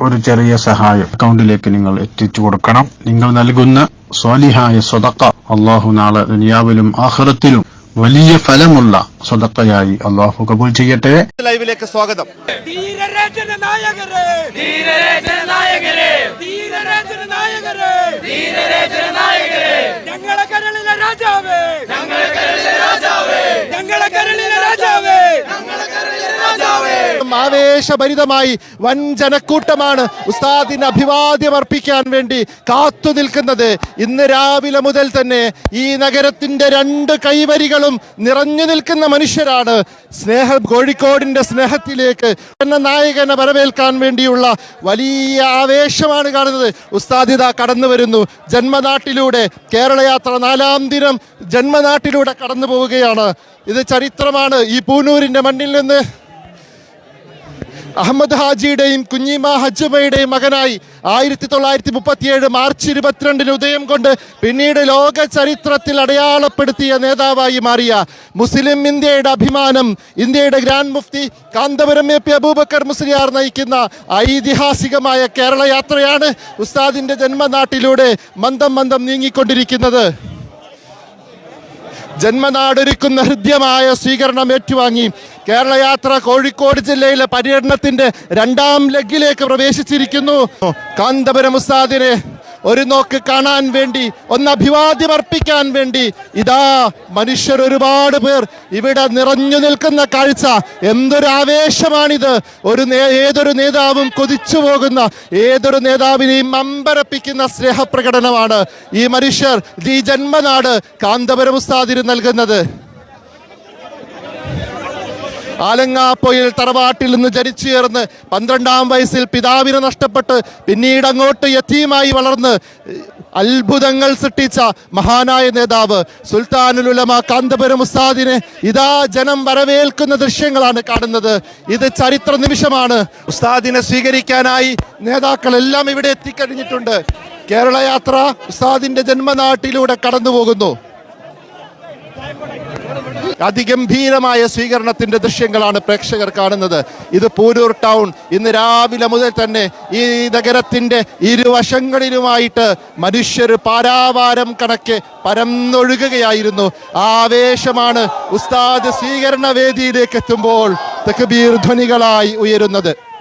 ഒരു ചെറിയ സഹായം. അക്കൗണ്ടിലേക്ക് നിങ്ങൾ എത്തിച്ചു കൊടുക്കണം. നിങ്ങൾ നൽകുന്ന സ്വാലിഹായ സ്വതക്ക അള്ളാഹു നാളെ ദുനിയാവിലും ആഹ്റത്തിലും വലിയ ഫലമുള്ള സ്വതക്കയായി അള്ളാഹു കബൂൽ ചെയ്യട്ടെ. ലൈവിലേക്ക് സ്വാഗതം. ഞങ്ങളെ കരളിലെ രാജാവേ ഞങ്ങളെ കരളിലെ രാജാവേ ഞങ്ങളെ കരളിലെ രാജാവേ ഞങ്ങളെ കരളിലെ രാജാവേ ആവേശഭരിതമായി വൻ ജനക്കൂട്ടമാണ് ഉസ്താദിന് അഭിവാദ്യം അർപ്പിക്കാൻ വേണ്ടി കാത്തു നിൽക്കുന്നത്. ഇന്ന് രാവിലെ മുതൽ തന്നെ ഈ നഗരത്തിന്റെ രണ്ട് കൈവരികളും നിറഞ്ഞു നിൽക്കുന്ന മനുഷ്യരാണ്. സ്നേഹ കോഴിക്കോടിന്റെ സ്നേഹത്തിലേക്ക് എന്ന നായകനെ വരവേൽക്കാൻ വേണ്ടിയുള്ള വലിയ ആവേശമാണ് കാണുന്നത്. ഉസ്താദിത കടന്നു വരുന്നു. ജന്മനാട്ടിലൂടെ കേരളയാത്ര നാലാം ദിനം ജന്മനാട്ടിലൂടെ കടന്നു പോവുകയാണ്. ഇത് ചരിത്രമാണ്. ഈ പൂനൂരിന്റെ മണ്ണിൽ നിന്ന് അഹമ്മദ് ഹാജിയുടെയും കുഞ്ഞിമ ഹജ്ജുമയുടെയും മകനായി ആയിരത്തി തൊള്ളായിരത്തി മുപ്പത്തിയേഴ് മാർച്ച് ഇരുപത്തിരണ്ടിന് ഉദയം കൊണ്ട് പിന്നീട് ലോക ചരിത്രത്തിൽ അടയാളപ്പെടുത്തിയ നേതാവായി മാറിയ മുസ്ലിം ഇന്ത്യയുടെ അഭിമാനം ഇന്ത്യയുടെ grand Mufti Kanthapuram A P Abubakar Musliyar നയിക്കുന്ന ഐതിഹാസികമായ കേരള യാത്രയാണ് ഉസ്താദിന്റെ ജന്മനാട്ടിലൂടെ മന്ദം മന്ദം നീങ്ങിക്കൊണ്ടിരിക്കുന്നത്. ജന്മനാടൊരുക്കുന്ന ഹൃദ്യമായ സ്വീകരണം ഏറ്റുവാങ്ങി. കേരളയാത്ര കോഴിക്കോട് ജില്ലയിലെ പര്യടനത്തിന്റെ രണ്ടാം ലെഗിലേക്ക് പ്രവേശിച്ചിരിക്കുന്നു. കാന്തപുരം ഉസ്താദിനെ ഒരു നോക്ക് കാണാൻ വേണ്ടി ഒന്ന് അഭിവാദ്യം അർപ്പിക്കാൻ വേണ്ടി ഇതാ മനുഷ്യർ ഒരുപാട് പേർ ഇവിടെ നിറഞ്ഞു നിൽക്കുന്ന കാഴ്ച. എന്തൊരു ആവേശമാണിത്. ഒരു ഏതൊരു നേതാവും കൊതിച്ചു പോകുന്ന ഏതൊരു നേതാവിനെയും അമ്പരപ്പിക്കുന്ന സ്നേഹപ്രകടനമാണ് ഈ മനുഷ്യർ ഈ ജന്മനാട് കാന്തപുരം ഉസ്താദിന് നൽകുന്നത്. ആലങ്ങാപ്പൊയിൽ തറവാട്ടിൽ നിന്ന് ജനിച്ചുയർന്ന് പന്ത്രണ്ടാം വയസ്സിൽ പിതാവിനെ നഷ്ടപ്പെട്ട് പിന്നീട് അങ്ങോട്ട് യത്തീമായി വളർന്ന് അത്ഭുതങ്ങൾ സൃഷ്ടിച്ച മഹാനായ നേതാവ് സുൽത്താനുലുലമ കാന്തപുരം ഉസ്താദിനെ ഇതാ ജനം വരവേൽക്കുന്ന ദൃശ്യങ്ങളാണ് കാണുന്നത്. ഇത് ചരിത്ര നിമിഷമാണ്. ഉസ്താദിനെ സ്വീകരിക്കാനായി നേതാക്കളെല്ലാം ഇവിടെ എത്തിക്കഴിഞ്ഞിട്ടുണ്ട്. കേരള യാത്ര ഉസ്താദിന്റെ ജന്മനാട്ടിലൂടെ കടന്നു പോകുന്നു അതിഗംഭീരമായ സ്വീകരണത്തിന്റെ ദൃശ്യങ്ങളാണ് പ്രേക്ഷകർ കാണുന്നത്. ഇത് പൂരൂർ ടൗൺ. ഇന്ന് രാവിലെ മുതൽ തന്നെ ഈ നഗരത്തിന്റെ ഇരുവശങ്ങളിലുമായിട്ട് മനുഷ്യർ പാരാവാരം കണക്കെ പരന്നൊഴുകുകയായിരുന്നു. ആവേശമാണ് ഉസ്താദ് സ്വീകരണ വേദിയിലേക്ക് എത്തുമ്പോൾ തക്ബീർ ധ്വനികളായി ഉയരുന്നത്.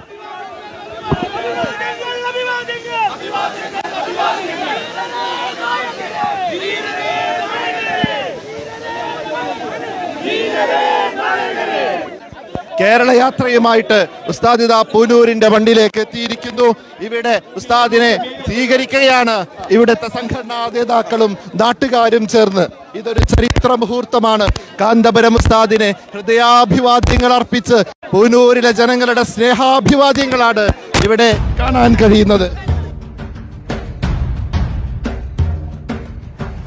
കേരള യാത്രയുമായിട്ട് ഉസ്താദിത പൂനൂരിന്റെ വണ്ടിയിലേക്ക് എത്തിയിരിക്കുന്നു. ഇവിടെ ഉസ്താദിനെ സ്വീകരിക്കുകയാണ് ഇവിടുത്തെ സംഘടനാ നേതാക്കളും നാട്ടുകാരും ചേർന്ന്. ഇതൊരു ചരിത്ര മുഹൂർത്തമാണ്. കാന്തപുരം ഉസ്താദിനെ ഹൃദയാഭിവാദ്യങ്ങൾ അർപ്പിച്ച് പൂനൂരിലെ ജനങ്ങളുടെ സ്നേഹാഭിവാദ്യങ്ങളാണ് ഇവിടെ കാണാൻ കഴിയുന്നത്.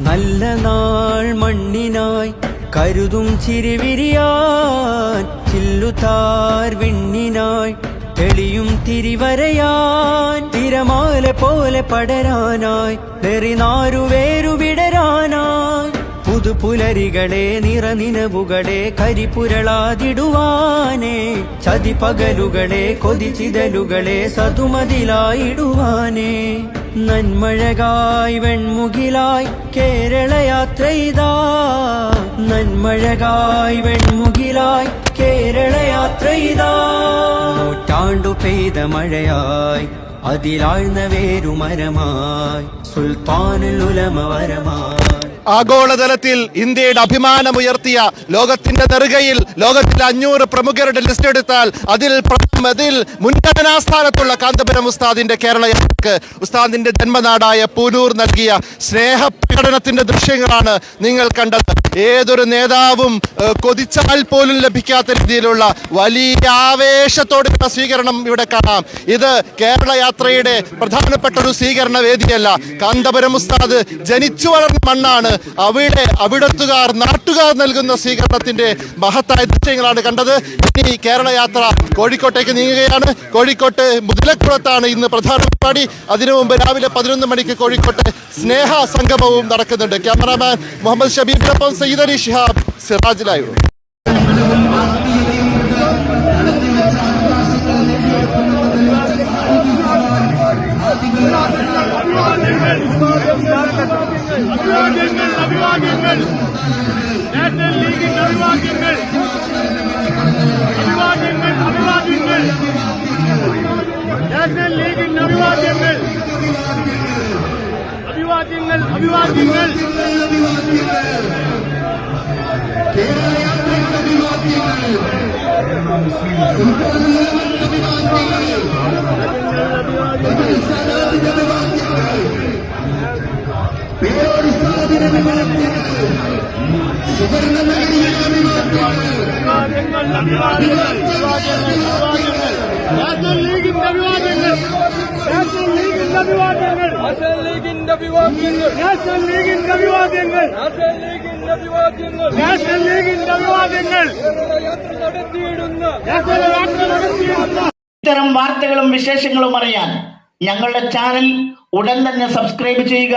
നല്ല നാൾ മണ്ണിനായി കരുതും ചിരിവിരിയാൽ ചില്ലുതാർ വിണ്ണിനായി തെളിയും തിരിവരയാൻ തിരമാല പോലെ പടരാനായി നെറിനാരുവേരു വിടരാനായി പുതുപുലരികളെ നിറനിനവുകളെ കരിപുരളാതിടുവാനേ ചതിപകലുകളെ കൊതിച്ചിതലുകളെ സതുമതിലായിടുവാനേ നന്മഴകായി വെൺമുകിലായി കേരള യാത്ര ഇതാ നന്മഴകായി വെൺമുകിലായി കേരള യാത്ര ഇതാ നൂറ്റാണ്ടു പെയ്ത മഴയായി അതിലാഴ്ന്ന വേരുമരമായി. സുൽത്താനുലമ വരമായി. ആഗോളതലത്തിൽ ഇന്ത്യയുടെ അഭിമാനമുയർത്തിയ ലോകത്തിന്റെ നെറുകയിൽ ലോകത്തിലെ അഞ്ഞൂറ് പ്രമുഖരുടെ ലിസ്റ്റ് എടുത്താൽ അതിൽ അതിൽ മുൻഗണനാ സ്ഥാനത്തുള്ള കാന്തപുരം ഉസ്താദിന്റെ കേരളയാത്രക്ക് ഉസ്താദിന്റെ ജന്മനാടായ പൂനൂർ നൽകിയ സ്നേഹ പ്രകടനത്തിന്റെ ദൃശ്യങ്ങളാണ് നിങ്ങൾ കണ്ടത്. ഏതൊരു നേതാവും കൊതിച്ചാൽ പോലും ലഭിക്കാത്ത രീതിയിലുള്ള വലിയ ആവേശത്തോടെയുള്ള സ്വീകരണം ഇവിടെ കാണാം. ഇത് കേരള യാത്രയുടെ പ്രധാനപ്പെട്ട ഒരു സ്വീകരണ വേദിയല്ല. കാന്തപുരം ഉസ്താദ് ജനിച്ചു വളർന്ന മണ്ണാണ് അവിടെ അവിടത്തുകാർ നാട്ടുകാർ നൽകുന്ന സ്വീകരണത്തിന്റെ മഹത്തായ ദൃശ്യങ്ങളാണ് കണ്ടത്. ഇനി കേരള യാത്ര കോഴിക്കോട്ടേക്ക് നീങ്ങുകയാണ്. കോഴിക്കോട്ട് മുതലക്കുളത്താണ് ഇന്ന് പ്രധാന പരിപാടി. അതിനു മുമ്പ് രാവിലെ പതിനൊന്ന് മണിക്ക് കോഴിക്കോട്ട് സ്നേഹ സംഗമവും നടക്കുന്നുണ്ട്. ക്യാമറാമാൻ മുഹമ്മദ് ഷബീബിനൊപ്പം സയ്യിദ് അലി ഷിഹാബ് സിറാജ് ലൈവ് അഭിവാദ്യങ്ങൾ അഭിവാദ്യങ്ങൾ നാഷണൽ ലീഗിന്റെ അഭിവാദ്യങ്ങൾ അഭിവാദ്യങ്ങൾ അഭിവാദ്യങ്ങൾ നാഷണൽ ലീഗിന്റെ അഭിവാദ്യങ്ങൾ അഭിവാദ്യങ്ങൾ അഭിവാദ്യങ്ങൾ അഭിവാദ്യങ്ങൾ അഭിവാദ്യങ്ങൾ. നാഷണൽ നാഷണൽ നാഷണൽ നാഷണൽ യാത്ര ഇത്തരം വാർത്തകളും വിശേഷങ്ങളും അറിയാൻ ഞങ്ങളുടെ ചാനൽ ഉടൻ തന്നെ സബ്സ്ക്രൈബ് ചെയ്യുക.